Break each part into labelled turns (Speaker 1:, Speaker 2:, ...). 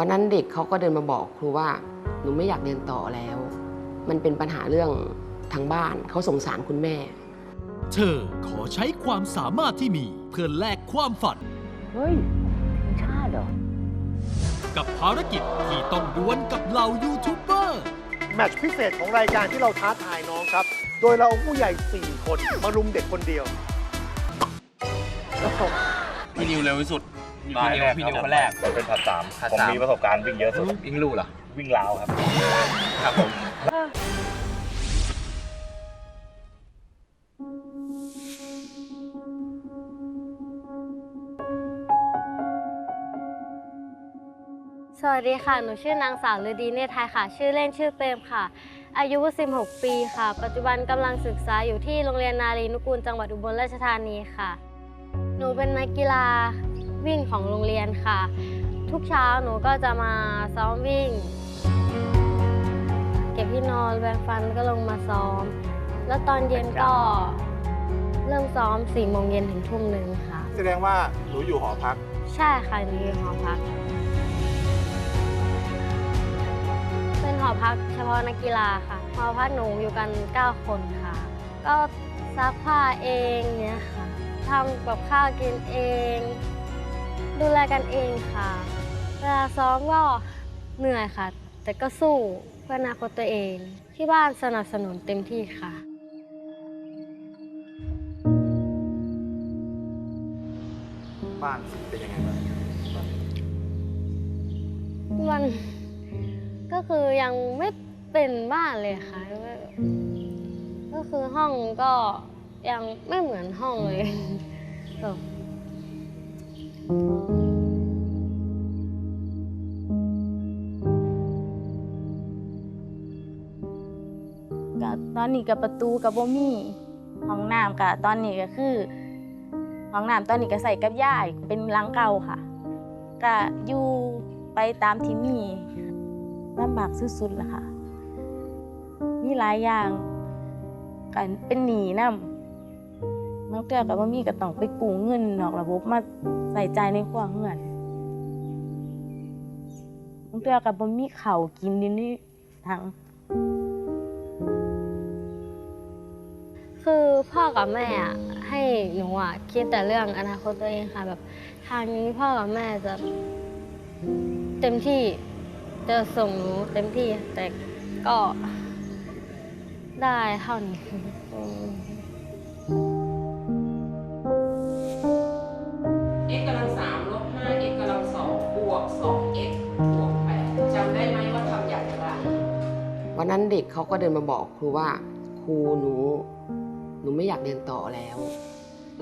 Speaker 1: วันนั้นเด็กเขาก็เดินมาบอกครูว่าหนูไม่อยากเรียนต่อแล้ว มันเป็นปัญหาเรื่องทางบ้านเขาสงสารคุณแม่
Speaker 2: เธอขอใช้ความสามารถที่มีเพื่อแลกความฝัน
Speaker 3: เฮ้ยทีมชาติเหรอ
Speaker 2: กับภารกิจที่ต้องดวลกับเหล่ายูทูบเบอร์
Speaker 4: แมตช์พิเศษของรายการที่เราท้าทายน้องครับ โดยเราเอาผู้ใหญ่ 4 คนมารุมเด็กคนเดียว
Speaker 5: พี่นิวเร็วที่สุด พี่
Speaker 6: ราย
Speaker 5: นิว
Speaker 6: แรก
Speaker 5: พี่
Speaker 6: ครับ
Speaker 5: นิวคนแรก
Speaker 6: ผมเป็นผัดสาม
Speaker 5: ผัด
Speaker 6: ผม
Speaker 5: สาม
Speaker 6: มีประสบการณ์วิ่งเยอะสุด
Speaker 5: วิ่งลู่เหรอ
Speaker 6: วิ่งราวครับ
Speaker 5: ครับผม
Speaker 7: สวัสดีค่ะ หนูชื่อนางสาวฤดีเนตรไทยค่ะ ชื่อเล่นชื่อเปรมค่ะ อายุ 16 ปีค่ะ ปัจจุบันกำลังศึกษาอยู่ที่โรงเรียนนารีนุกูลจังหวัดอุบลราชธานีค่ะ หนูเป็นนักกีฬา วิ่งของโรงเรียนค่ะ ทุกเช้าหนูก็จะมาซ้อมวิ่ง เก็บที่นอนแปรงฟันก็ลงมาซ้อม แล้วตอนเย็นก็เริ่มซ้อม4โมงเย็นถึงทุ่มหนึ่งค่ะ
Speaker 4: แสดงว่าหนูอยู่หอพัก
Speaker 7: ใช่ค่ะหนูอยู่หอพัก เป็นหอพักเฉพาะนักกีฬาค่ะ หอพักหนูอยู่กัน 9 คนค่ะ ก็ซักผ้าเองเนี่ยค่ะทำกับข้าวกินเอง ดูแลกันเองค่ะเวลาซ้อมก็เหนื่อยค่ะ แต่ก็สู้เพื่ออนาคตตัวเอง ที่บ้านสนับสนุนเต็มที่ค่ะ
Speaker 4: บ้านเป็นยังไงบ้าง
Speaker 7: มันก็คือยังไม่เป็นบ้านเลยค่ะ ก็คือห้องก็ยังไม่เหมือนห้องเลยแบบ
Speaker 3: ก็ตอนนี้กับประตูกับบ่มีห้องน้ำก็ตอนนี้ก็คือห้องน้ำตอนนี้ก็ใส่กับย่ายเป็นหลังเก่าค่ะก็อยู่ไปตามที่มีลำบากสุดๆล่ะค่ะ มีหลายอย่างกันเป็นหนีน้ำ บางเทื่อก็บ่มีก็ต้องไปกู้เงินนอกระบบมาใส่ใจในครัวเรือนบางเทื่อก็บ่มีเข้ากินอยู่ในถัง
Speaker 7: คือพ่อกับแม่อะให้หนูอะคิดแต่เรื่องอนาคตตัวเองค่ะแบบ ทางนี้พ่อกับแม่จะ เต็มที่จะส่งหนูเต็มที่แต่ก็ได้เท่านี้
Speaker 1: นั้นเด็กเขาก็เดินมาบอกครูว่าครูหนูหนูไม่อยากเรียนต่อแล้ว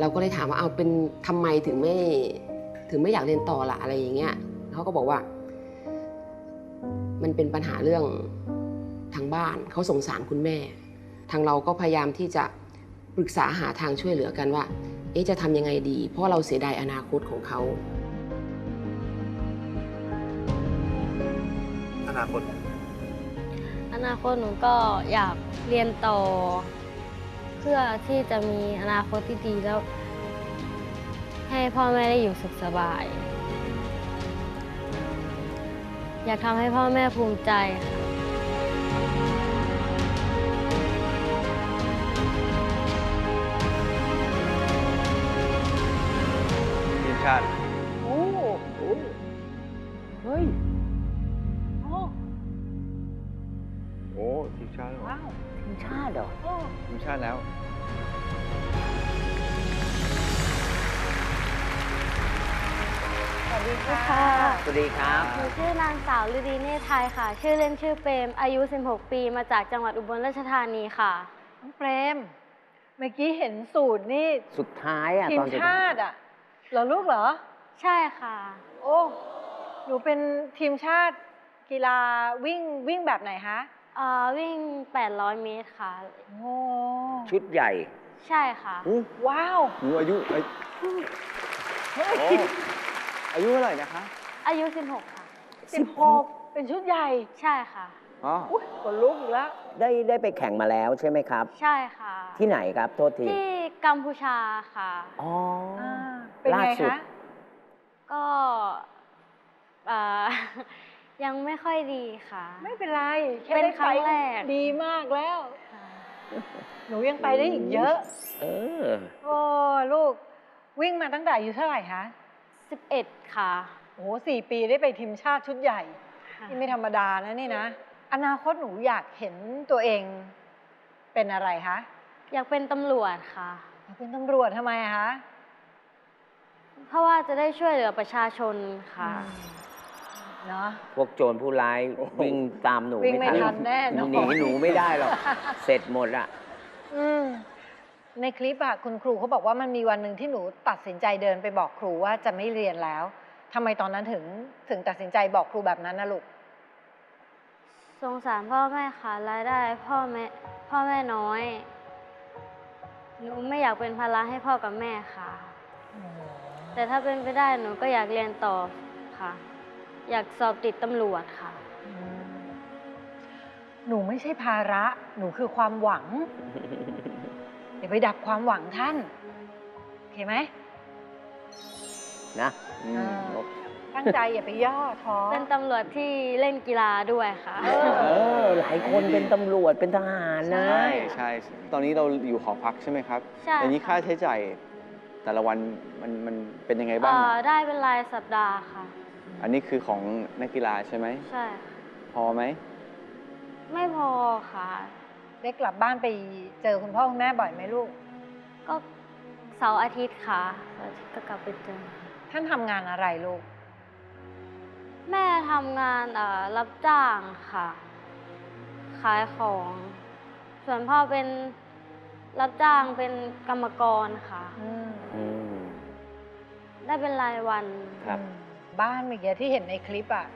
Speaker 1: เราก็เลยถามว่าเอาเป็นทำไมถึงไม่ถึงไม่อยากเรียนต่อละอะไรอย่างเงี้ยเขาก็บอกว่า มันเป็นปัญหาเรื่องทางบ้านเขาสงสารคุณแม่ ทางเราก็พยายามที่จะปรึกษาหาทางช่วยเหลือกันว่า เอ๊ะจะทำยังไงดี เพราะเราเสียดายอนาคตของเขา
Speaker 4: อนาคต
Speaker 7: อนาคตหนูก็อยากเรียนต่อ เพื่อที่จะมีอนาคตที่ดีแล้ว ให้พ่อแม่ได้อยู่สุขสบาย อยากทำให้พ่อแม่ภูมิใจค่ะ
Speaker 5: ทีมชาติ
Speaker 3: โอ้โหเฮ้ย ดีค
Speaker 5: รับ
Speaker 7: หนูชื่อนางสาวฤดีเนตรไทยค่ะ ชื่อเล่นชื่อเปรม อายุ 16 ปี มาจากจังหวัดอุบลราชธานีค่ะ
Speaker 8: น้องเปรม เมื่อกี้เห็นสูตรนี่
Speaker 5: สุดท้ายอะ
Speaker 8: ที
Speaker 5: ต
Speaker 8: ม
Speaker 5: อนจะ
Speaker 8: ชาติอะเหรอลูกเหรอ
Speaker 7: ใช่ค่ะ
Speaker 8: โอ้ หนูเป็นทีมชาติกีฬาวิ่งวิ่งแบบไหนคะ
Speaker 7: เอ่อวิ่ง 800 เมตรค่ะ
Speaker 8: โอ้
Speaker 5: ชุดใหญ่
Speaker 7: ใช่ค่ะ
Speaker 8: ว้าว
Speaker 5: หนูอายุอายุ
Speaker 8: เฮ้ย
Speaker 5: อายุเท่าไหร่นะคะ
Speaker 7: อายุ 16 ค่ะ
Speaker 8: สิบหกเป็นชุดใหญ่
Speaker 7: ใช่ค่ะ
Speaker 5: อ๋อ
Speaker 8: อุ้ยขนลุกอีกแล้ว
Speaker 9: ได้ได้ไปแข่งมาแล้วใช่ไหมครับ
Speaker 7: ใช่ค่ะ
Speaker 9: ที่ไหนครับโทษที
Speaker 7: ที่กัมพูชาค่ะ
Speaker 9: อ๋ออ
Speaker 8: อ่าเป็นไง
Speaker 9: ล่าสุด
Speaker 8: คะ
Speaker 7: ก็อ่ายังไม่ค่อยดีค่ะ
Speaker 8: ไม่เป็นไรแค่
Speaker 7: เป็น
Speaker 8: ได้
Speaker 7: ครั้
Speaker 8: ไป
Speaker 7: งแรก
Speaker 8: ดีมากแล้ว
Speaker 7: ค่ะ
Speaker 8: หนูยังไปได้อีกเยอะ
Speaker 9: เออ
Speaker 8: โอ้ลูกวิ่งมาตั้งแต่อายุเท่าไหร่คะ
Speaker 7: 11 ค่ะ
Speaker 8: โอ้โหสี่ปีได้ไปทีมชาติชุดใหญ่
Speaker 7: ค่ะ
Speaker 8: นี่ไม่ธรรมดานะนี่นะ อนาคตหนูอยากเห็นตัวเองเป็นอะไรคะ
Speaker 7: อยากเป็นตำรวจค่ะ
Speaker 8: อยากเป็นตำรวจทำไมอะคะ
Speaker 7: เพราะว่าจะได้ช่วยเหลือประชาชนค่ะ
Speaker 8: เนาะ
Speaker 9: พวกโจรผู้ร้ายวิ่งตามหนู
Speaker 8: วิ่งไม่ทันแน่นอน
Speaker 9: หนีหนูไม่ได้หรอก เสร็จหมดอะ
Speaker 8: อืมในคลิปอะคุณครูเขาบอกว่ามันมีวันหนึ่งที่หนูตัดสินใจเดินไปบอกครูว่าจะไม่เรียนแล้ว ทำไมตอนนั้นถึงถึงตัดสินใจบอกครูแบบนั้นนะลูก
Speaker 7: สงสารพ่อแม่ค่ะรายได้พ่อแม่พ่อแม่น้อย หนูไม่อยากเป็นภาระให้พ่อกับแม่ค่ะ แต่ถ้าเป็นไปได้หนูก็อยากเรียนต่อค่ะ อยากสอบติดตำรวจค่ะ
Speaker 8: หนูไม่ใช่ภาระ หนูคือความหวัง อย่าไปดับความหวังท่าน โอเคไหม
Speaker 9: นะอืม
Speaker 8: อ่าตั้งใจอย่าไปย่อท้อ
Speaker 7: เป็นตำรวจที่เล่นกีฬาด้วยค่ะ
Speaker 9: เออ หลายคนเป็นตำรวจเป็นทหารนะ
Speaker 5: ใช่ ใช่ตอนนี้เราอยู่หอพักใช่ไหมครับ
Speaker 7: ใช่
Speaker 5: อย่างนี้
Speaker 7: ค่ะ
Speaker 5: ค่าใช้จ่ายแต่ละวันมันมันเป็นยังไงบ้าง
Speaker 7: เอ่อได้เป็นรายสัปดาห์ค่ะ
Speaker 5: อันนี้คือของนักกีฬาใช่ไหม
Speaker 7: ใช่ค่ะ
Speaker 5: พอไหม
Speaker 7: ไม่พอค่ะ
Speaker 8: ได้กลับบ้านไปเจอคุณพ่อคุณแม่บ่อยไหมลูก
Speaker 7: ก็เสาร์อาทิตย์ค่ะเสาร์อาทิตย์ก็กลับไปเจอ
Speaker 8: ท่านทำงานอะไรลูก
Speaker 7: แม่ทำงานเอ่อรับจ้างค่ะ ขายของ ส่วนพ่อเป็นรับจ้างเป็นกรรมกรค่ะ
Speaker 8: อืม
Speaker 9: อืม
Speaker 7: ได้เป็นรายวัน
Speaker 9: ครับ
Speaker 8: อืมบ้านเมื่อกี้ที่เห็นในคลิปอะ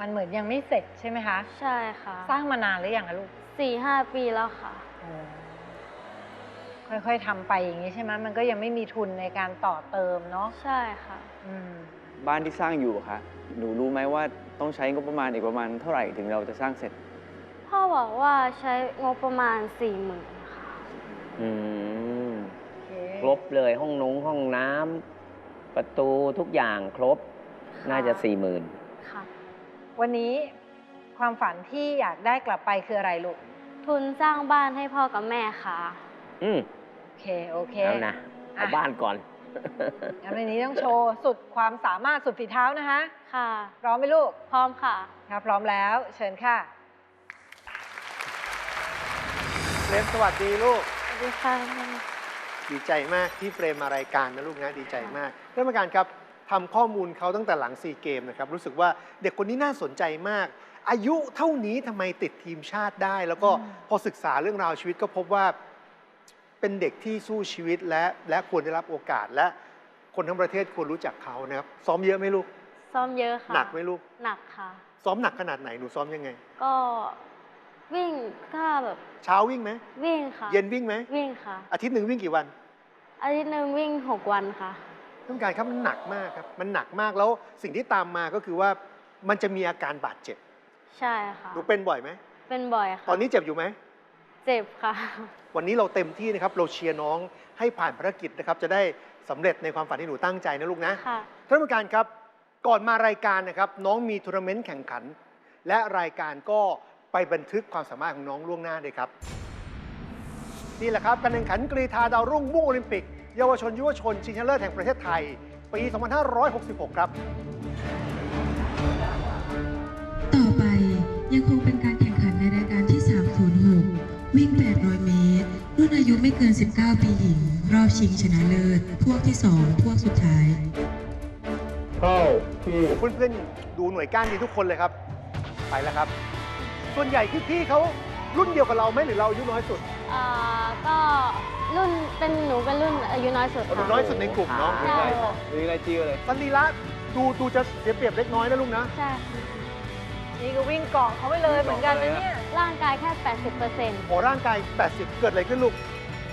Speaker 8: มันเหมือนยังไม่เสร็จใช่ไหมคะ
Speaker 7: ใช่ค่ะ
Speaker 8: สร้างมานานหรือยังอะลูก
Speaker 7: สี่ห้าปีแล้วค่ะ
Speaker 8: ค่อยๆทำไปอย่างนี้ใช่ไหมมันก็ยังไม่มีทุนในการต่อเติมเนาะ
Speaker 7: ใช่ค่ะ
Speaker 8: อืม
Speaker 5: บ้านที่สร้างอยู่คะหนูรู้ไหมว่าต้องใช้งบประมาณอีกประมาณเท่าไหร่ถึงเราจะสร้างเสร็จ
Speaker 7: พ่อบอกว่าใช้งบประมาณสี่หมื่นค่ะ
Speaker 9: อืม
Speaker 8: โอเค
Speaker 9: ครบเลยห้องนงห้องน้ำประตูทุกอย่างครบ
Speaker 7: ค่ะ
Speaker 9: น่าจะสี่หมื่น
Speaker 7: ค่ะ
Speaker 8: วันนี้ความฝันที่อยากได้กลับไปคืออะไรลูก
Speaker 7: ทุนสร้างบ้านให้พ่อกับแม่ค่ะ
Speaker 9: อืม
Speaker 8: โอเค โอเค
Speaker 9: เอานะเอา
Speaker 8: อะ
Speaker 9: บ้านก่อน
Speaker 8: งั้นวันนี้ต้องโชว์สุดความสามารถสุดฝีเท้านะคะ
Speaker 7: ค่ะ
Speaker 8: พร้อมไหมลูก
Speaker 7: พร้อมค่ะ
Speaker 8: ครับพร้อมแล้ว เชิญค่ะ
Speaker 4: เฟรมสวัสดีลูก
Speaker 7: สวัสดีค่ะ
Speaker 4: ดีใจมากที่เฟรมมารายการนะลูกนะดีใจมากท่านประธานครับทำข้อมูลเขาตั้งแต่หลังซีเกมนะครับรู้สึกว่าเด็กคนนี้น่าสนใจมาก อายุเท่านี้ทำไมติดทีมชาติได้ แล้วก็
Speaker 8: อืม
Speaker 4: พอศึกษาเรื่องราวชีวิตก็พบว่า เป็นเด็กที่สู้ชีวิตและและควรได้รับโอกาสและคนทั้งประเทศควรรู้จักเขานะครับ ซ้อมเยอะไหมลูก
Speaker 7: ซ้อมเยอะค่ะ
Speaker 4: หนักไหมลูก
Speaker 7: หนักค่ะ
Speaker 4: ซ้อมหนักขนาดไหนหนูซ้อมยังไง
Speaker 7: ก็วิ่งถ้าแบบ
Speaker 4: เช้าวิ่งไหม
Speaker 7: วิ่งค่ะ
Speaker 4: เย็นวิ่งไหม
Speaker 7: วิ่งค่ะ
Speaker 4: อาทิตย์หนึ่งวิ่งกี่วัน
Speaker 7: อาทิตย์หนึ่งวิ่งหกวันค่ะ
Speaker 4: ท่านผู้การครับมันหนักมากครับ มันหนักมากแล้วสิ่งที่ตามมาก็คือว่ามันจะมีอาการบาดเจ็บ
Speaker 7: ใช่ค่ะ
Speaker 4: หนูเป็นบ่อยไหม
Speaker 7: เป็นบ่อยค่ะ
Speaker 4: ตอนนี้เจ็บอยู่ไหม
Speaker 7: เจ็บค่ะ
Speaker 4: วันนี้เราเต็มที่นะครับเราเชียร์น้องให้ผ่านภารกิจนะครับ จะได้สำเร็จในความฝันที่หนูตั้งใจนะลูกนะ
Speaker 7: ค่ะ
Speaker 4: ท่านผู้การครับก่อนมารายการนะครับ น้องมีทัวร์นาเมนต์แข่งขัน และรายการก็ไปบันทึกความสามารถของน้องล่วงหน้าเลยครับ นี่แหละครับการแข่งขันกรีธาดาวรุ่งมุ่งโอลิมปิก เยาวชนยุวชนชิงชนะเลิศแห่งประเทศไทย ปี 2566 ครับ
Speaker 10: 2019 ปีหญิง รอบชิงชนะเลิศ พวกที่ 2 พวกสุดท้าย
Speaker 4: เข้าที่เพื่อนๆ ดูหน่วยก้านดีทุกคนเลยครับ ไปแล้วครับ ส่วนใหญ่พี่ๆเขารุ่นเดียวกับเราไหมหรือเราอายุน้อยสุด
Speaker 7: อ่อก็รุ่นเป็นหนูเป็นรุ่นอายุน้อยสุดค่ะ
Speaker 4: น้อยสุดในกลุ่มเนาะ
Speaker 7: ใช่ห
Speaker 5: มีอะไรจีะไร
Speaker 4: สันดีละดูดูจะเสียเปรียบเล็กน้อยนะลุงนะ
Speaker 7: ใช่
Speaker 8: นี่ก็วิ่งเกาะเขาไปเลยเหมือนกันนะเนี่ย
Speaker 7: ร่างกายแค่ 80%
Speaker 4: โอ้ร่างกาย 80 เกิดอะไรขึ้นลูก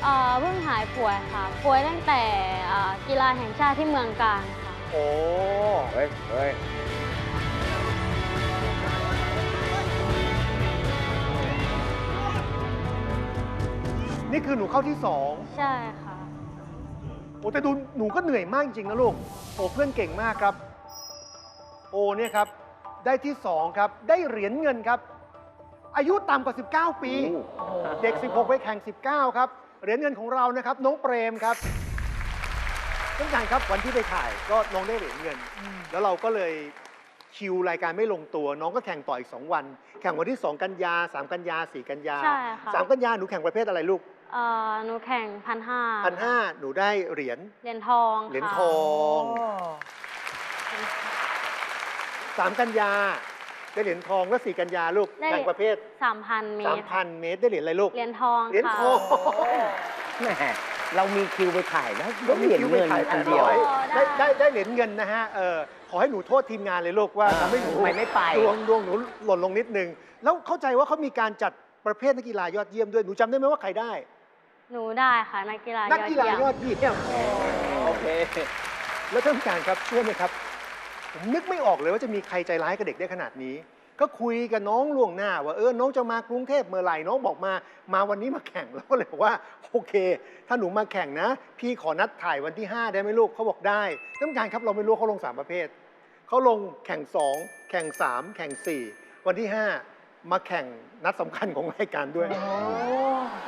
Speaker 7: เอ่อเพิ่งหายป่วยค่ะ ป่วยตั้งแต่เอ่อกีฬาแห่งชาติที่เมืองการค่ะ
Speaker 4: โอ้
Speaker 9: เฮ้ยเฮ้ย
Speaker 4: นี่คือหนูเข้าที่สอง
Speaker 7: ใช่ค่ะ
Speaker 4: โอ้แต่ดูหนูก็เหนื่อยมากจริงๆนะลูกโอ้เพื่อนเก่งมากครับ โอเนี่ยครับ ได้ที่2ครับ ได้เหรียญเงินครับ อายุต่ำกว่า 19 ปี เด็ก 16 ไปแข่ง 19 ครับ เหรียญเงินของเรานะครับ น้องเปรมครับท่านผู้การครับวันที่ไปถ่ายก็น้องได้เหรียญเงิน แล้วเราก็เลยคิวรายการไม่ลงตัว น้องก็แข่งต่ออีก 2 วัน แข่งวันที่ 2 กันยา 3 กันยา 4 กันยา
Speaker 7: ใช่ค่ะ
Speaker 4: 3 กันยาหนูแข่งประเภทอะไรลูก
Speaker 7: เอ่อหนูแข่งพันห้า
Speaker 4: พันห้าหนูได้เหรียญ
Speaker 7: เหรียญทอง
Speaker 4: เหรียญ
Speaker 7: ค่ะ
Speaker 4: ทองสามกันยา ได้เหรียญทองแล้วสี่กันยาลูก
Speaker 7: ได้
Speaker 4: แข่งประเภท
Speaker 7: สามพันเม
Speaker 4: สาม
Speaker 7: ตร
Speaker 4: พันเมตรได้เหรียญอะไรลูก
Speaker 7: เหรียญทอง
Speaker 4: เหรียญ
Speaker 7: ค่ะ
Speaker 4: ทอง
Speaker 9: แหมเรามีคิวไปถ่ายแล้ว
Speaker 4: ก็มี
Speaker 9: เหรียญ
Speaker 4: คิวไป
Speaker 9: เงิน
Speaker 4: ถ่าย
Speaker 9: อันเดียว
Speaker 4: แปร้อยได้ได้ได้เหรียญเงินนะฮะเออขอให้หนูโทษทีมงานเลยลูกว่า
Speaker 9: เออ
Speaker 4: ทำให้หนู
Speaker 9: ทำไมไม่ไป
Speaker 4: ดวงดวงหนูหล่นลงนิดนึง แล้วเข้าใจว่าเขามีการจัดประเภทนักกีฬายอดเยี่ยมด้วยหนูจำได้ไหมว่าใครได้
Speaker 7: หนูได้ค่ะนักกีฬา
Speaker 4: นักกีฬาย
Speaker 7: ย
Speaker 4: อ
Speaker 7: อ
Speaker 4: ด
Speaker 7: ด
Speaker 4: เยี่
Speaker 7: เยี่ยม
Speaker 4: ยม
Speaker 9: โอเค
Speaker 4: แล้วท่านผู้การครับเชื่อไหมครับ ผมนึกไม่ออกเลยว่าจะมีใครใจร้ายกับเด็กได้ขนาดนี้ ก็คุยกับน้องล่วงหน้า ว่าเออน้องจะมากรุงเทพเมื่อไหร่น้องบอกมา มาวันนี้มาแข่งแล้วก็เลยบอกว่าโอเค ถ้าหนูมาแข่งนะ พี่ขอนัดถ่ายวันที่ 5 ได้ไหมลูกเขาบอกได้ท่านผู้การครับเราไม่รู้ว่าเขาลง 3 ประเภทเขาลงแข่ง 2 แข่ง 3 แข่ง 4 วันที่ 5 มาแข่งนัดสำคัญของรายการด้วย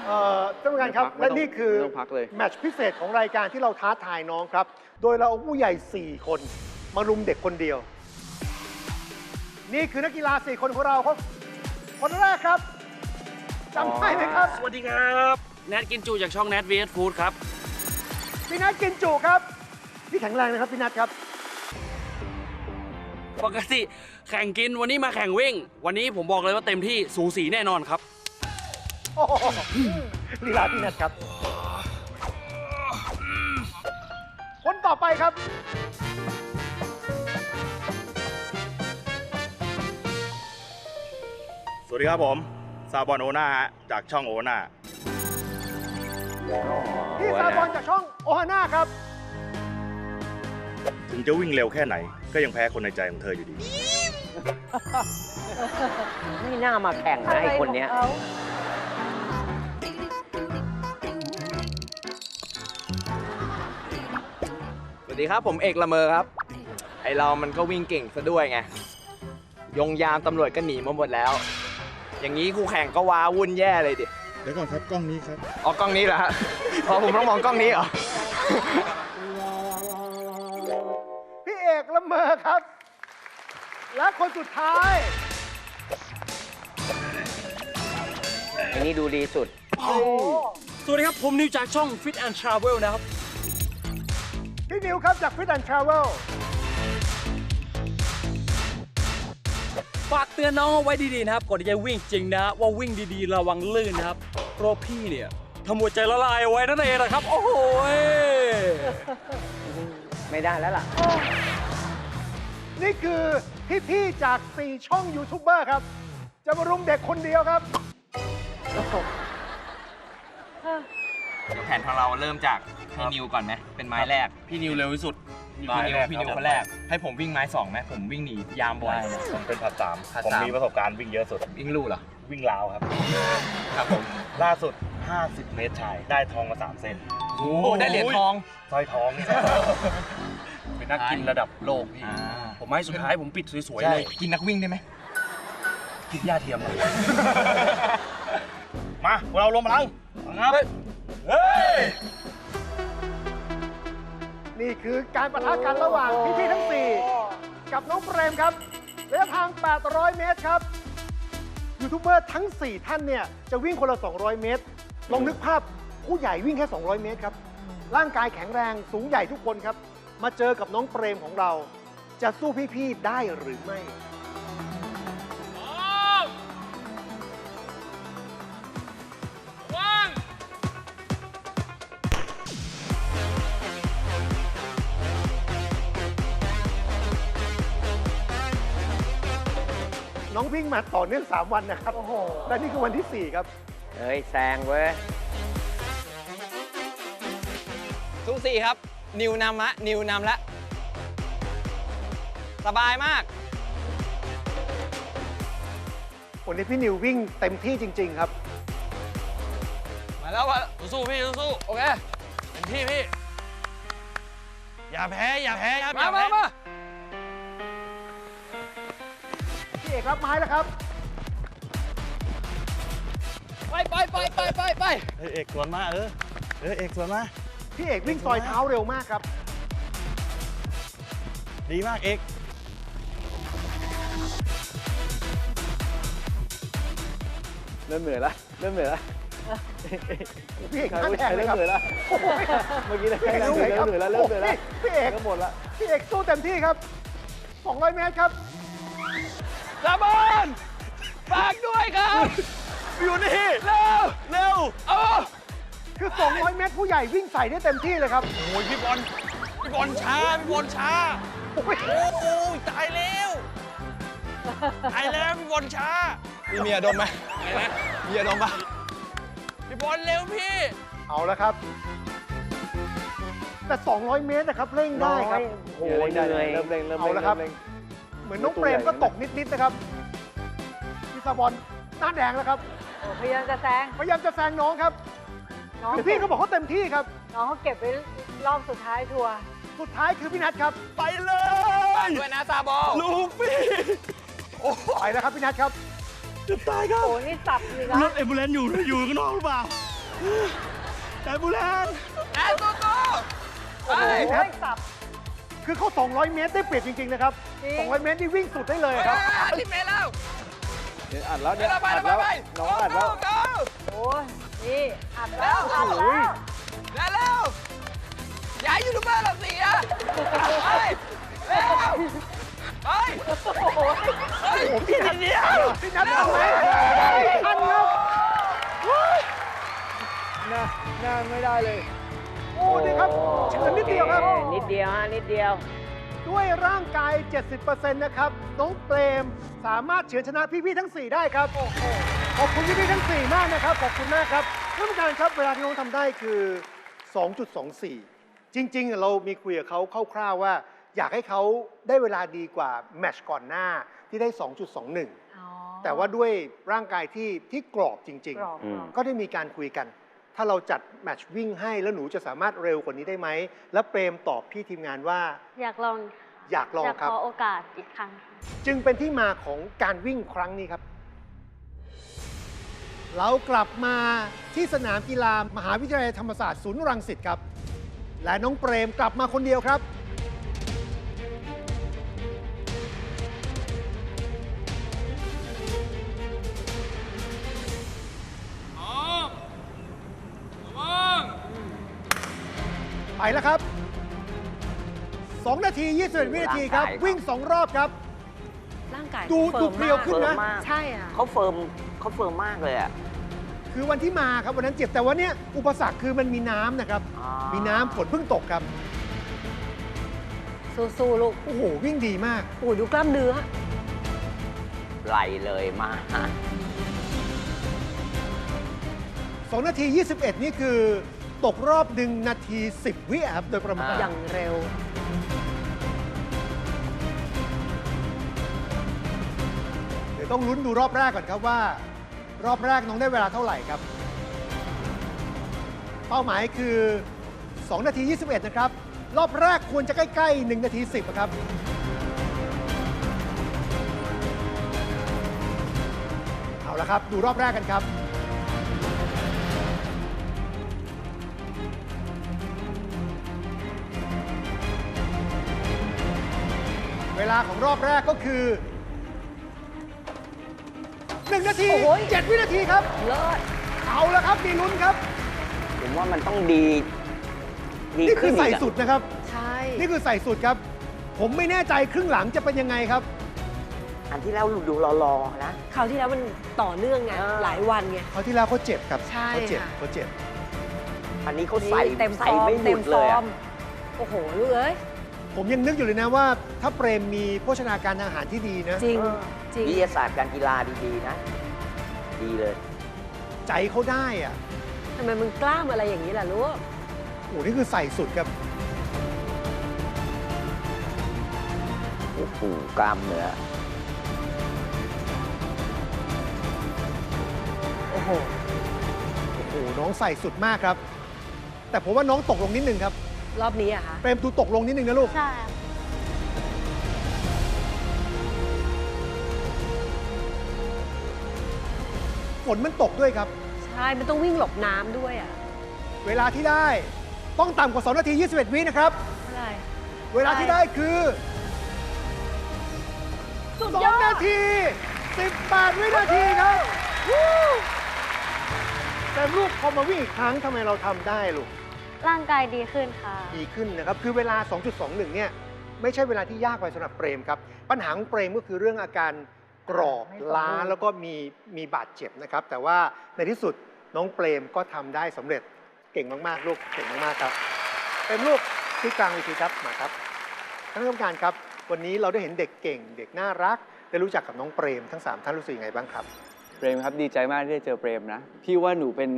Speaker 4: เอ่อท่านผู้การครับ
Speaker 5: ไม่
Speaker 4: และ
Speaker 5: ต้อง
Speaker 4: นี่คือ
Speaker 5: ไม่ต้องพักเลย
Speaker 4: แมตช์พิเศษของรายการที่เราท้าทายน้องครับ โดยเราเอาผู้ใหญ่ 4 คน มารุมเด็กคนเดียว นี่คือนักกีฬา4คนของเราครับคนแรกครับจำได้ไหมครับ
Speaker 11: สวัสดีครับแนทกินจูจากช่องแนท vs Food ครับ
Speaker 4: พี่นัทกินจุครับพี่แข็งแรงนะครับพี่นัทครับ
Speaker 11: ปกติแข่งกินวันนี้มาแข่งวิ่ง วันนี้ผมบอกเลยว่าเต็มที่สูสีแน่นอนครับ
Speaker 4: โอ้โหลีลาพี่นัทครับ คนต่อไปครับ
Speaker 6: วัสดีครับผม ซาบอนโอนาฮะจากช่องโอนา
Speaker 4: พี่ซาบอลจากช่องโอฮาน่าครับ
Speaker 6: ถึงจะวิ่งเร็วแค่ไหน ก็ยังแพ้คนในใจของเธออยู่ดี
Speaker 9: ไม่น่ามาแข่งนะไอ้คนเนี้ย
Speaker 12: สวัสดีครับผมเอกละเมอครับ ไอเรามันก็วิ่งเก่งซะด้วยไง ยงยามตำรวจก็หนีมาหมดแล้ว อย่างนี้คู่แข่งก็ว้าวุ่นแย่เลยดิ
Speaker 6: เดี๋ยวก่อนครับกล้องนี้ครับ
Speaker 12: อ๋อกล้องนี้เหรอฮะอ๋อผมต้องมองกล้องนี้เหรอ
Speaker 4: พี่เอกละเมอครับ และคนสุดท้าย
Speaker 9: อันนี้ดูดีสุด
Speaker 11: สวัสดีครับ ผมนิวจากช่อง Fit and Travel นะครับ
Speaker 4: พี่นิวครับจาก Fit and Travel
Speaker 11: ฝากเตือนน้องเอาไว้ดีๆนะครับก่อนที่จะวิ่งจริงนะ ว่าวิ่งดีๆ ระวังลื่นนะครับเพราะพี่เนี่ยทำหัวใจละลายเอาไว้นั่นเองนะครับ โอ้โหย
Speaker 9: ไม่ได้แล้วล่ะ
Speaker 4: นี่คือพี่ๆจาก 4 ช่องยูทูบเบอร์ครับ จะมารุมเด็กคนเดียวครับ
Speaker 12: แผนของเราเริ่มจากพี่นิวก่อนไหมเป็นไม้แรก
Speaker 11: พี่นิวเร็วที่สุด
Speaker 12: พี่นิวพี่นิวคนแรก ให้ผมวิ่งไม้สองไหมผมวิ่งหนียามบ่อย
Speaker 6: ผมเป็นผัดสาม
Speaker 12: ผัด
Speaker 6: ผม
Speaker 12: สาม
Speaker 6: มีประสบการณ์วิ่งเยอะสุด
Speaker 12: วิ่งลู่เหรอ
Speaker 6: วิ่งราวครับ
Speaker 12: ครับผม
Speaker 6: ล่าสุด 50 เมตรชาย ได้ทองมา 3 เส้น
Speaker 12: โอ้ได้เหรียญทอง
Speaker 6: สร้อยทองนี่
Speaker 11: เป็นนักกินระดับโลกพี่ผมให้สุดท้ายผมปิดสวยๆ
Speaker 12: ใช่
Speaker 11: เลย
Speaker 12: กินนักวิ่งได้ไหม
Speaker 11: กินหญ้าเทียมเลย
Speaker 6: มาพวกเราลงมาลังครับ เฮ้ย
Speaker 4: นี่คือการประทะกันระหว่างพี่ๆทั้ง 4 กับน้องเปรมครับระยะทาง 800 เมตรครับ ยูทูบเบอร์ทั้ง 4 ท่านเนี่ย จะวิ่งคนละ 200 เมตร ลองนึกภาพผู้ใหญ่วิ่งแค่ 200 เมตรครับ ร่างกายแข็งแรงสูงใหญ่ทุกคนครับ มาเจอกับน้องเปรมของเรา จะสู้พี่ๆได้หรือไม่ น้องวิ่งมาต่อเนื่อง 3 วันนะครับ และนี่คือวันที่ 4 ครับ
Speaker 9: เฮ้ยแซงเว้ย
Speaker 12: ทุกสี่ครับ นิวนำละนิวนำละสบายมาก
Speaker 4: วันนี้พี่นิววิ่งเต็มที่จริง ๆ ครับ
Speaker 11: มาแล้วมาสู้ๆพี่สู้ๆโอเคเต็มที่พี่ อย่าแพ้ อย่าแพ้ครับอย่าแพ้
Speaker 4: เอกรับไม้แล้วครับ
Speaker 12: ไปไปไปไปไปไป
Speaker 6: เฮ้ยเอกสวนมาเออเออเอกสวนมา
Speaker 4: พี่เอกวิ่งซอยเท้าเร็วมากครับ
Speaker 6: ดีมากเอก
Speaker 5: เริ่มเหนื่อยละเริ่มเหนื่อยละ
Speaker 4: พี่เอก
Speaker 5: ใคร
Speaker 4: นั่น
Speaker 5: ไม่
Speaker 4: แท
Speaker 5: ใช่
Speaker 4: นเล
Speaker 5: เริ่
Speaker 4: ย
Speaker 5: ม
Speaker 4: ครับ
Speaker 5: เหนื่อยละ
Speaker 4: โอ้โห
Speaker 5: เมื่อกี้เลย
Speaker 4: พี่เอก
Speaker 5: เริ่ม
Speaker 4: สู้
Speaker 5: เหนื่อย
Speaker 4: ค
Speaker 5: เริ่
Speaker 4: รับ
Speaker 5: มเหนื่อยละเริ่มเหนื่อยละ
Speaker 4: พี่เอก
Speaker 5: เริ่มหมดละ
Speaker 4: พี่เอกสู้เต็มที่ครับ 200 เมตรครับ
Speaker 12: สาบอนฝากด้วยครับ
Speaker 6: อยู่นี่
Speaker 12: เร็ว
Speaker 6: เร็ว
Speaker 12: เอา
Speaker 4: คือ 200 เมตรผู้ใหญ่วิ่งใส่ได้เต็มที่เลยครับ
Speaker 6: โอ้ยพี่บอลพี่บอลช้าพี่บอลช้า
Speaker 4: โอ้ย
Speaker 6: โอ้ยตายแล้วตายแล้วพี่บอลช้ามีเมียดมไหม
Speaker 12: อะไรนะ
Speaker 6: เมียดมปะ
Speaker 12: พี่บอลเร็วพี่
Speaker 4: เอาแล้วครับ แต่ 200 เมตรนะครับเร่งได้ครับ
Speaker 9: โอ้โหเหนื่อย
Speaker 5: เริ่มเร่งเริ่ม
Speaker 4: เอา
Speaker 5: เร่ง
Speaker 4: แล้วครับ
Speaker 5: เริ่มเร่ง
Speaker 4: เหมือนน้องเปรมก็ตกนิด ๆ นะครับพิซาบอลหน้าแดงแล้วครับ
Speaker 8: โอ้พยายามจะแซง
Speaker 4: พยายามจะแซงน้องครับ
Speaker 8: น้อง
Speaker 4: คือพี่เขาบอกเขาเต็มที่ครับ
Speaker 8: น้องเขาเก็บไว้รอบสุดท้ายทัวร์
Speaker 4: สุดท้ายคือพี่นัทครับ
Speaker 6: ไปเล
Speaker 12: ฝาก
Speaker 6: ย
Speaker 12: ด้วยนะซาบอล
Speaker 6: ลูฟี่โอ้
Speaker 4: ไปแล้วครับพี่นัทครับ
Speaker 6: จะตายครับ
Speaker 8: โอ้นี่สับเลยนะ
Speaker 6: รถเอมบูเลนอยู่อยู่ข้างนอกหรือเปล่าเอมบูเลน
Speaker 12: แอนโตโต้ไป
Speaker 4: โอ้โห
Speaker 8: โอ้ยสับ
Speaker 4: คือเขา200 เมตรได้เปรียบจริง ๆ นะครับ
Speaker 8: จริง
Speaker 4: 200 เมตรนี่วิ่งสุดได้เลย
Speaker 12: ไป
Speaker 4: ครับ
Speaker 12: ที่เมแล้ว
Speaker 5: เดี๋ยวอัดแล้ว
Speaker 12: ไป
Speaker 5: เนี่ย
Speaker 12: แล้วไป
Speaker 5: อัด
Speaker 12: แล้ว
Speaker 5: แล้ว
Speaker 12: ไป
Speaker 5: น้องอัดแล้ว
Speaker 12: go go
Speaker 8: โอ้ยนี่อัดแล้วอัดแล้ว
Speaker 12: แล้วเร็วอย่าให้ยูทูบเบอร์เราเสียไปเร็วไป
Speaker 8: โอ้โห
Speaker 12: เฮ้ย
Speaker 4: ผมพี่นัทเนี่ยพี่นัททำไมทันครับ
Speaker 5: หน้าหน้าไม่ได้เลย
Speaker 4: โอ้นี่ครับเฉือนนิดเดียวครับ
Speaker 9: นิดเดียวฮะนิดเดียว
Speaker 4: ด้วยร่างกาย 70%นะครับ น้องเปรมสามารถเฉือนชนะพี่ๆทั้ง 4 ได้ครับ ขอบคุณพี่ๆทั้ง 4 มากนะครับ ขอบคุณมากครับท่านผู้การครับ เวลาที่น้องทำได้คือ 2.24 จริง ๆ เรามีคุยกับเขาคร่าวๆว่า อยากให้เขาได้เวลาดีกว่าแมตช์ก่อนหน้าที่ได้ 2.21 แต่ว่าด้วยร่างกายที่ที่กรอบจริง
Speaker 8: กรอบ
Speaker 9: อืม
Speaker 4: ๆก็ได้มีการคุยกัน ถ้าเราจัดแมตช์วิ่งให้แล้วหนูจะสามารถเร็วกว่านี้ได้ไหม แล้วเปรมตอบพี่ทีมงานว่า
Speaker 7: อยากลอง
Speaker 4: อยากลอง
Speaker 7: อยาก
Speaker 4: ครับ
Speaker 7: ขอโอกาสอีกครั้งค่ะ
Speaker 4: จึงเป็นที่มาของการวิ่งครั้งนี้ครับ เรากลับมาที่สนามกีฬามหาวิทยาลัยธรรมศาสตร์ศูนย์รังสิตครับ และน้องเปรมกลับมาคนเดียวครับ ไปแล้วครับ 2 นาที 21 วินาทีครับ
Speaker 9: ร่างกายครับ
Speaker 4: วิ่ง 2 รอบครับ
Speaker 8: ร่างกาย
Speaker 4: ดู
Speaker 8: ฟิ
Speaker 4: ดู
Speaker 8: ร์ม
Speaker 4: เพรียว
Speaker 8: มาก
Speaker 4: ขึ้นนะ
Speaker 9: เฟิร์มมาก
Speaker 8: ใช่อะ
Speaker 9: เขาเฟิร์มเขาเฟิร์มมากเลยอะ
Speaker 4: คือวันที่มาครับวันนั้นเจ็บแต่วันเนี้ยอุปสรรคคือมันมีน้ำนะครับ
Speaker 9: อ๋อ
Speaker 4: มีน้ำฝนเพิ่งตกครับ
Speaker 8: สู้ๆลูก
Speaker 4: โอ้โห วิ่งดีมาก
Speaker 8: โอ้ยดูกล้ามเนื้อ
Speaker 9: ไหลเลยมา
Speaker 4: 2นาที 21 นี่คือ ตกรอบหนึ่งนาที 10 วิครับโดยประมาณ
Speaker 9: อ่า
Speaker 8: อย่างเร็ว
Speaker 4: เดี๋ยวต้องลุ้นดูรอบแรกก่อนครับว่า รอบแรกน้องได้เวลาเท่าไหร่ครับ เป้าหมายคือ 2 นาที 21 นะครับ รอบแรกควรจะใกล้ ๆ 1 นาที 10อะครับ เอาละครับ ดูรอบแรกกันครับ วลาของรอบแรกก็คือ 1 นาที
Speaker 8: โอ้ย
Speaker 4: 7วินาทีครับ
Speaker 8: เลิศ
Speaker 4: เอาละครับ มีลุ้นครับ
Speaker 9: ผมว่ามันต้องดีดี
Speaker 4: นี่คือ
Speaker 9: ขึ้
Speaker 4: ใส่
Speaker 9: กะ
Speaker 4: สุดนะครับ
Speaker 8: ใช่
Speaker 4: นี่คือใส่สุดครับ ผมไม่แน่ใจครึ่งหลังจะเป็นยังไงครับ
Speaker 9: อันที่แล้วดูรอๆนะ
Speaker 8: คราวที่แล้วมันต่อเนื่องไง
Speaker 9: เออ
Speaker 8: หลายวันไง
Speaker 4: เขาวที่แล้วเขาเจ็บครับ
Speaker 8: ใช่
Speaker 4: เขาเจ็บ
Speaker 8: ค่ะ
Speaker 4: เขาเจ็บ
Speaker 9: อันนี้เขาใส่
Speaker 8: เต็ม
Speaker 9: ใส่
Speaker 8: ฟอร์ม
Speaker 9: ไม่ห
Speaker 8: เต็
Speaker 9: ยุ
Speaker 8: ม
Speaker 9: ด
Speaker 8: ฟ
Speaker 9: เล
Speaker 8: อย
Speaker 9: อะ
Speaker 8: ร์มโอ้โหลูกเอ้ย
Speaker 4: ผมยังนึกอยู่เลยนะว่า ถ้าเปรมมีโภชนาการอาหารที่ดีนะ
Speaker 8: จริง
Speaker 9: เออ
Speaker 8: จริง
Speaker 9: วิทยาศาสตร์การกีฬาดีๆนะ ดีเลย
Speaker 4: ใจเขาได้อะ
Speaker 8: ทำไมมึงกล้ามอะไรอย่างนี้ล่ะลูก
Speaker 4: โอ้นี่คือใส่สุดครับ
Speaker 9: โอ้โหกล้ามเนื้อ
Speaker 8: โอ้โห
Speaker 4: โอ้โหน้องใส่สุดมากครับ แต่ผมว่าน้องตกลงนิดนึงครับ
Speaker 8: รอบนี้อะคะ
Speaker 4: เปรมดูตกลงนิดนึงนะลูก
Speaker 7: ใช่ค่ะ
Speaker 4: ฝนมันตกด้วยครับ
Speaker 13: ใช่ มันต้องวิ่งหลบน้ำด้วยอะ
Speaker 4: เวลาที่ได้ต้องต่ำกว่า 2 นาที 21 วินะครับ
Speaker 13: เท่าไหร่
Speaker 4: เวลาที่ได้คือ
Speaker 13: สุดยอด
Speaker 4: 2นาที 18 วินาทีครับวู้แต่ลูกพอมาวิ่งอีกครั้งทำไมเราทำได้ลูก
Speaker 7: ร่างกายดีขึ้นค่ะ
Speaker 4: ดีขึ้นนะครับ คือเวลา 2.21 เนี่ย ไม่ใช่เวลาที่ยากไปสำหรับเปรมครับ ปัญหาของเปรมก็คือเรื่องอาการกรอบ
Speaker 8: ไม่สมบูรณ์
Speaker 4: ล้าแล้วก็มีมีบาดเจ็บนะครับ แต่ว่าในที่สุดน้องเปรมก็ทำได้สำเร็จเก่งมากๆ ลูกเก่งมากๆครับ เป็นลูกที่กลางเวทีครับมาครับท่านผู้กรรมการครับ วันนี้เราได้เห็นเด็กเก่ง เด็กน่ารัก ได้รู้จักกับน้องเปรมทั้งสามท่านรู้สึกยังไงบ้างครับ
Speaker 5: เปรมครับดีใจมากที่ได้เจอเปรมนะ พี่ว่าหนูเป็น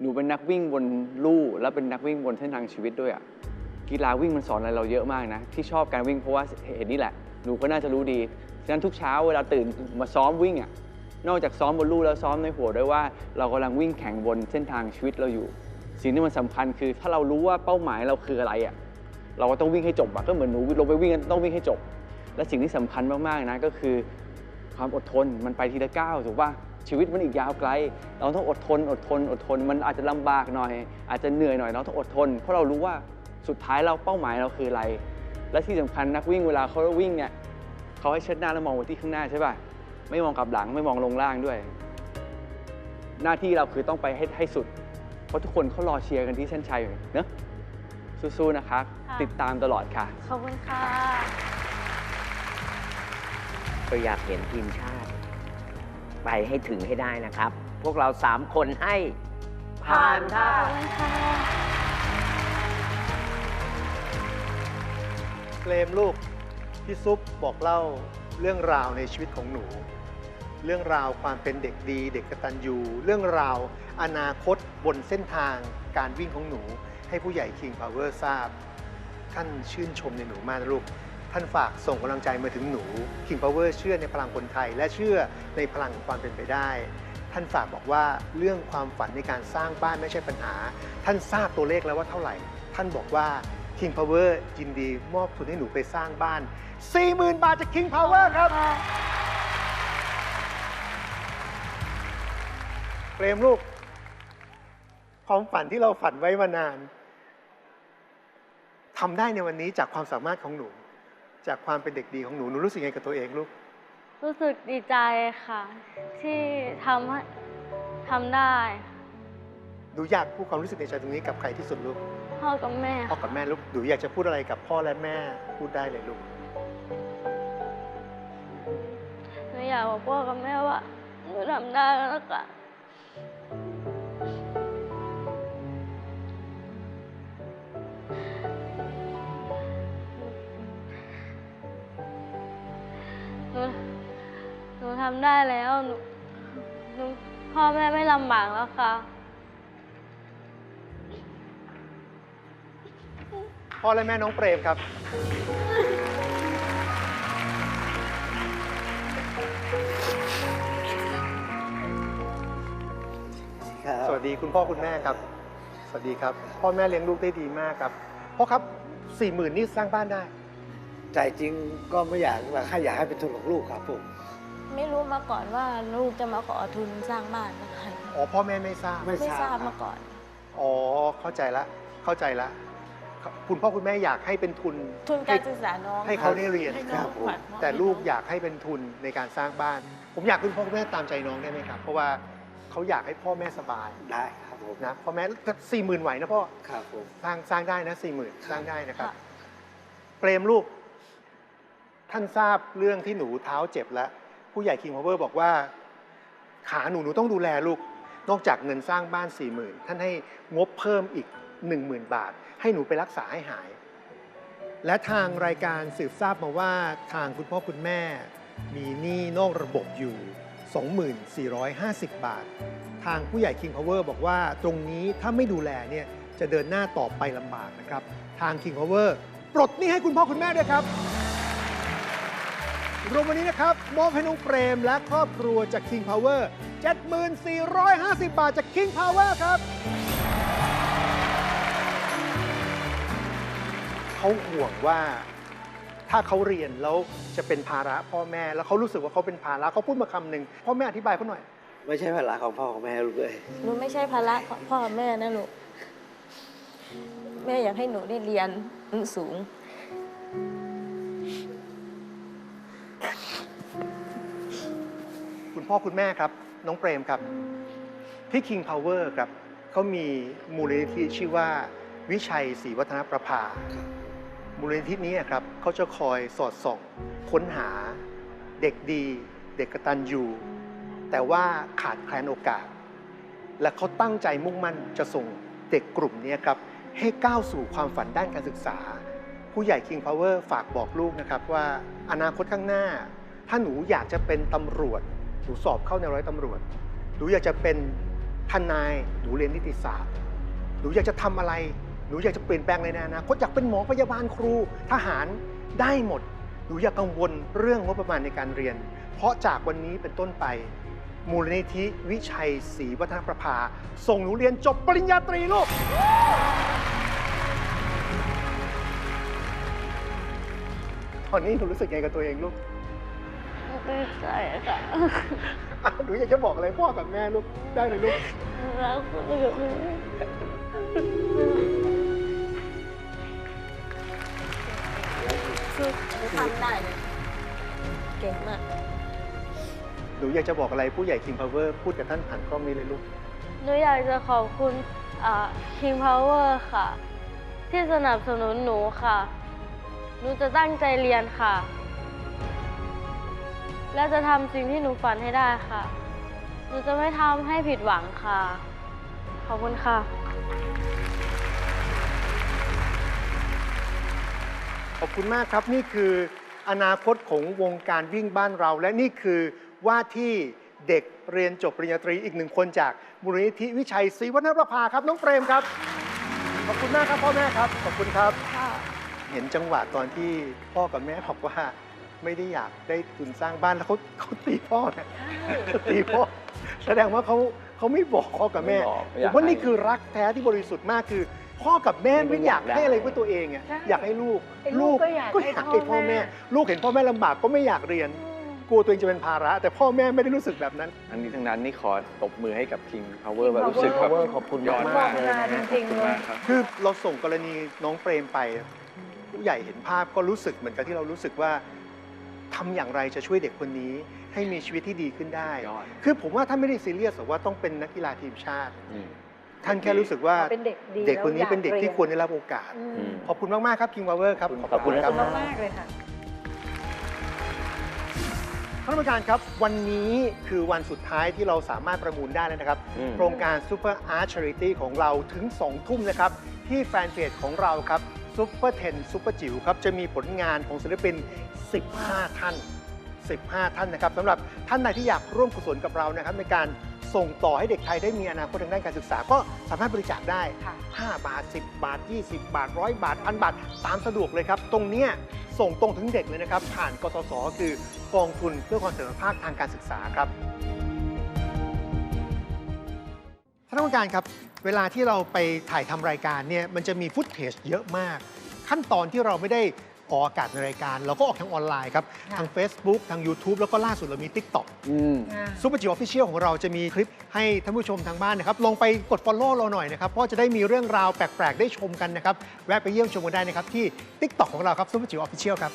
Speaker 5: หนูเป็นนักวิ่งบนลู่และเป็นนักวิ่งบนเส้นทางชีวิตด้วยอะกีฬาวิ่งมันสอนอะไรเราเยอะมากนะ ที่ชอบการวิ่งเพราะว่าเห็นนี่แหละ หนูก็น่าจะรู้ดี ฉะนั้นทุกเช้าเวลาตื่นมาซ้อมวิ่งอะนอกจากซ้อมบนลู่แล้วซ้อมในหัวด้วยว่า เรากำลังวิ่งแข่งบนเส้นทางชีวิตเราอยู่ สิ่งที่มันสำคัญคือ ถ้าเรารู้ว่าเป้าหมายเราคืออะไรอะเราก็ต้องวิ่งให้จบอะก็เหมือนหนูลงไปวิ่งกันต้องวิ่งให้จบ และสิ่งที่สำคัญมากๆนะก็คือ ความอดทนมันไปทีละก้าวถูกป่ะ ชีวิตมันอีกยาวไกล เราต้องอดทน อดทน อดทน มันอาจจะลำบากหน่อย อาจจะเหนื่อยหน่อย เราต้องอดทน เพราะเรารู้ว่าสุดท้ายเราเป้าหมายเราคืออะไร และที่สำคัญนักวิ่งเวลาเขาวิ่งเนี่ยเขาให้เชิดหน้าแล้วมองไปที่ข้างหน้าใช่ป่ะ ไม่มองกลับหลัง ไม่มองลงล่างด้วย หน้าที่เราคือต้องไปให้ให้สุด เพราะทุกคนเขารอเชียร์กันที่เส้นชัยอยู่เนอะสู้ๆ นะครับ
Speaker 3: ค่ะ
Speaker 5: ติดตามตลอดค่ะ
Speaker 3: ขอบคุณค่ะ
Speaker 9: ก็อยากเห็นทีมชาติ ไปให้ถึงให้ได้นะครับ พวกเราสามคนให้ผ่านค่ะ
Speaker 3: ขอบคุณค่ะ
Speaker 4: เกรมลูก พี่ซุปบอกเล่าเรื่องราวในชีวิตของหนู เรื่องราวความเป็นเด็กดี เด็กกตัญญูเรื่องราวอนาคตบนเส้นทางการวิ่งของหนู ให้ผู้ใหญ่ King Power ทราบ ท่านชื่นชมในหนูมากนะลูก ท่านฝากส่งกำลังใจมาถึงหนู King Power เชื่อในพลังคนไทย และเชื่อในพลังความเป็นไปได้ ท่านฝากบอกว่าเรื่องความฝันในการสร้างบ้านไม่ใช่ปัญหา ท่านทราบตัวเลขแล้วว่าเท่าไหร่ ท่านบอกว่า King Power ยินดีมอบทุนให้หนูไปสร้างบ้าน 40,000 บาทจาก King Power ครับเปรมลูกความฝันที่เราฝันไว้มานานทำได้ในวันนี้จากความสามารถของหนู จากความเป็นเด็กดีของหนูหนูรู้สึกไงกับตัวเองลูก
Speaker 7: รู้สึกดีใจค่ะ ที่ทำให้ทำได้
Speaker 4: หนูอยากพูดความรู้สึกในใจตรงนี้กับใครที่สุดลูก
Speaker 7: พ่อกับแม่
Speaker 4: พ่อกับแม่ลูกหนูอยากจะพูดอะไรกับพ่อและแม่พูดได้เลยลูก
Speaker 7: หนูอยากบอกพ่อกับแม่ว่าหนูทำได้แล้วค่ะหนู ทำได้แล้วหนูหนูพ่อแม่ไม่ลำบากแล้วค่ะ
Speaker 4: พ่อและแม่น้องเปรมครับ สวัสดีคุณพ่อคุณแม่ครับ สวัสดีครับ พ่อแม่เลี้ยงลูกได้ดีมากครับ พ่อครับสี่หมื่นนี่สร้างบ้านได้
Speaker 14: ใจจริงก็ไม่อยากว่าแค่อยากให้เป็นทุนของลูกครับผม
Speaker 3: ไม่รู้มาก่อนว่าลูกจะมาขอทุนสร้างบ้านนะคะ
Speaker 4: อ๋อพ่อแม่ไม่ทราบ
Speaker 3: ไม่ทราบมาก่อน
Speaker 4: อ๋อเข้าใจละเข้าใจละ คุณพ่อคุณแม่อยากให้เป็นทุน
Speaker 3: ทุนการศึกษาน้อง
Speaker 4: ให้เขาได้เรียน
Speaker 3: ให้น้องขวัญ
Speaker 4: แต่ลูกอยากให้เป็นทุนในการสร้างบ้าน ผมอยากให้คุณพ่อคุณแม่ตามใจน้องได้ไหมครับ เพราะว่าเขาอยากให้พ่อแม่สบาย
Speaker 14: ได้ครับผม
Speaker 4: นะพ่อแม่สี่หมื่นไหวนะพ่อ
Speaker 14: ครับผม
Speaker 4: สร้างสร้างได้นะสี่หมื่นสร้างได้นะครับ เปรมลูก ท่านทราบเรื่องที่หนูเท้าเจ็บแล้ว ผู้ใหญ่คิงพาวเวอร์บอกว่า ขาหนูหนูต้องดูแลลูก นอกจากเงินสร้างบ้านสี่หมื่นท่านให้งบเพิ่มอีกหนึ่งหมื่นบาท ให้หนูไปรักษาให้หาย และทางรายการสืบทราบมาว่าทางคุณพ่อคุณแม่ มีหนี้นอกระบบอยู่ 2450 บาท ทางผู้ใหญ่ King Power บอกว่าตรงนี้ถ้าไม่ดูแลเนี่ยจะเดินหน้าต่อไปลำบากนะครับ ทาง King Power ปลดหนี้ให้คุณพ่อคุณแม่ด้วยครับ รวมวันนี้นะครับมอบให้น้องเปรมและครอบครัวจาก King Power 7450 บาทจาก King Power ครับ เขาห่วงว่าถ้าเขาเรียนแล้วจะเป็นภาระพ่อแม่ แล้วเขารู้สึกว่าเขาเป็นภาระเขาพูดมาคำหนึ่งพ่อแม่อธิบายเขาหน่อย
Speaker 14: ไม่ใช่ภาระของพ่อของแม่ลูกเลย
Speaker 3: หนูไม่ใช่ภาระของพ่อแม่นะลูกแม่อยากให้หนูได้เรียนสูง
Speaker 4: คุณพ่อคุณแม่ครับ น้องเปรมครับ ที่ King Power ครับเขามีมูลนิธิชื่อว่า วิชัยศรีวัฒนประภา มูลนิธินี้ครับเขาจะคอยสอดส่อง ค้นหาเด็กดี เด็กกตัญญูแต่ว่าขาดแคลนโอกาส และเขาตั้งใจมุ่งมั่นจะส่งเด็กกลุ่มนี้ครับให้ก้าวสู่ความฝันด้านการศึกษา ผู้ใหญ่ King Power ฝากบอกลูกนะครับว่าอนาคตข้างหน้า ถ้าหนูอยากจะเป็นตำรวจ หนูสอบเข้าในร้อยตำรวจ หนูอยากจะเป็นทนาย หนูเรียนนิติศาสตร์ หนูอยากจะทำอะไร หนูอยากจะเปลี่ยนแปลงในอนาคตอยากเป็นหมอพยาบาลครู ทหารได้หมด หนูอย่ากังวลเรื่องงบประมาณในการเรียน เพราะจากวันนี้เป็นต้นไปมูลนิธิวิชัยศรีวัฒนประภา ส่งหนูเรียนจบปริญญาตรีลูก อนนี้หนูรู้สึกไงกับตัวเองลูก
Speaker 3: ดีใจค่ะ
Speaker 4: อะหนูอยากจะบอกอะไรพ่อกับแม่ลูกได้เลยลูก
Speaker 3: รักคุณกับแม่สู้ทำได้เลยเก่งมาก
Speaker 4: หนูอยากจะบอกอะไรผู้ใหญ่ King Power พูดกับท่านผ่านกล้องนี้เลยลูก
Speaker 7: หนูอยากจะขอบคุณอ่า King Power ค่ะ ที่สนับสนุนหนูค่ะ หนูจะตั้งใจเรียนค่ะ และจะทำสิ่งที่หนูฝันให้ได้ค่ะ หนูจะไม่ทำให้ผิดหวังค่ะ ขอบคุณค่ะ
Speaker 4: ขอบคุณมากครับนี่คืออนาคตของวงการวิ่งบ้านเรา และนี่คือว่าที่เด็กเรียนจบปริญญาตรีอีกหนึ่งคนจากมูลนิธิวิชัยศรีวัฒนประภาครับ น้องเปรมครับ ขอบคุณมากครับพ่อแม่ครับ ขอบคุณครับ เห็นจังหวะตอนที่พ่อกับแม่บอกว่าไม่ได้อยากได้ทุนสร้างบ้านแล้วเขาเขาตีพ่อนะเขาตีพ่อแสดงว่าเขาเขาไม่บอกพ่อกับแม่
Speaker 5: ไม่บอกไม่
Speaker 4: ผ
Speaker 5: อยาก
Speaker 4: มว่านี่
Speaker 5: ให้
Speaker 4: คือรักแท้ที่บริสุทธิ์มากคือ พ่อกับแม่ไม่อยากให้อะไรเพื่อตัวเองอะ
Speaker 8: ใช่
Speaker 4: อยากให้ลูก
Speaker 8: ไอ้ลูกก็อยากให้
Speaker 4: ให้
Speaker 8: พ่
Speaker 4: พ่อ
Speaker 8: อแม่
Speaker 4: แม่ ลูกเห็นพ่อแม่ลำบากก็ไม่อยากเรียน กลัวตัวเองจะเป็นภาระ แต่พ่อแม่ไม่ได้รู้สึกแบบนั้น
Speaker 5: ทั้งนี้ทั้งนั้นนี่ขอตบมือให้กับ King Power แบบรู้สึกแบบ
Speaker 4: Power ขอบคุณ
Speaker 5: ยอด
Speaker 4: มามา
Speaker 5: กก
Speaker 4: ๆเลยนะ
Speaker 8: จริงๆเลย
Speaker 4: คือเราส่งกรณีน้องเปรมไป ผู้ใหญ่เห็นภาพก็รู้สึกเหมือนกับที่เรารู้สึกว่าทำอย่างไรจะช่วยเด็กคนนี้ให้มีชีวิตที่ดีขึ้นได้ คือผมว่าท่านไม่ได้ซีเรียสหรอกว่าต้องเป็นนักกีฬาทีมชาติ ท่านแค่รู้สึกว่า
Speaker 8: เป็นเด็กดี
Speaker 4: เด็กคนนี้
Speaker 8: แล้วอยาก
Speaker 4: เป็นเด็กที่
Speaker 8: เรียน
Speaker 4: ควรได้รับโอกาส
Speaker 8: อืม
Speaker 4: ขอบคุณมาก ๆ ครับ King Power ครับ
Speaker 9: ขอบคุณ
Speaker 8: ข
Speaker 9: ค
Speaker 8: อ
Speaker 9: รั
Speaker 8: บบคุณมากๆเลยค่ะ
Speaker 4: ท่านผู้การครับ วันนี้คือวันสุดท้ายที่เราสามารถประมูลได้แล้วนะครับ
Speaker 9: อืม
Speaker 4: โครงการ Super Art Charity ของเราถึง 2 ทุ่มนะครับ ที่แฟนเพจของเราครับ Super 10 Super จิ๋วครับจะมีผลงานของศิลปิน 15 ท่าน 15 ท่านนะครับสำหรับท่านใดที่อยากร่วมกุศลกับเรานะครับในการส่งต่อให้เด็กไทยได้มีอนาคตทางด้านการศึกษา ก็สามารถบริจาคได้ 5 บาท 10 บาท 20 บาท 100 บาทพันบาท ตามสะดวกเลยครับ ตรงเนี้ยส่งตรงถึงเด็กเลยนะครับ ผ่านกสศคือกองทุนเพื่อความเสมอภาคทางการศึกษาครับานผู้การครับเวลาที่เราไปถ่ายทำรายการเนี่ยมันจะมีฟุตเทจเยอะมาก ขั้นตอนที่เราไม่ได้ออกอากาศในรายการ เราก็ออกทางออนไลน์ครับ ทาง Facebook ทาง YouTube แล้วก็ล่าสุดเรามี TikTok ซูเปอร์จิ๋วออฟฟิเชียลของเราจะมีคลิปให้ท่านผู้ชมทางบ้านนะครับลองไปกด Follow เราหน่อยนะครับ เพราะจะได้มีเรื่องราวแปลก ๆ ได้ชมกันนะครับ แวะไปเยี่ยมชมกันได้นะครับ ที่ TikTok ของเราครับซูเปอร์จิ๋วออฟฟิเชียลครับ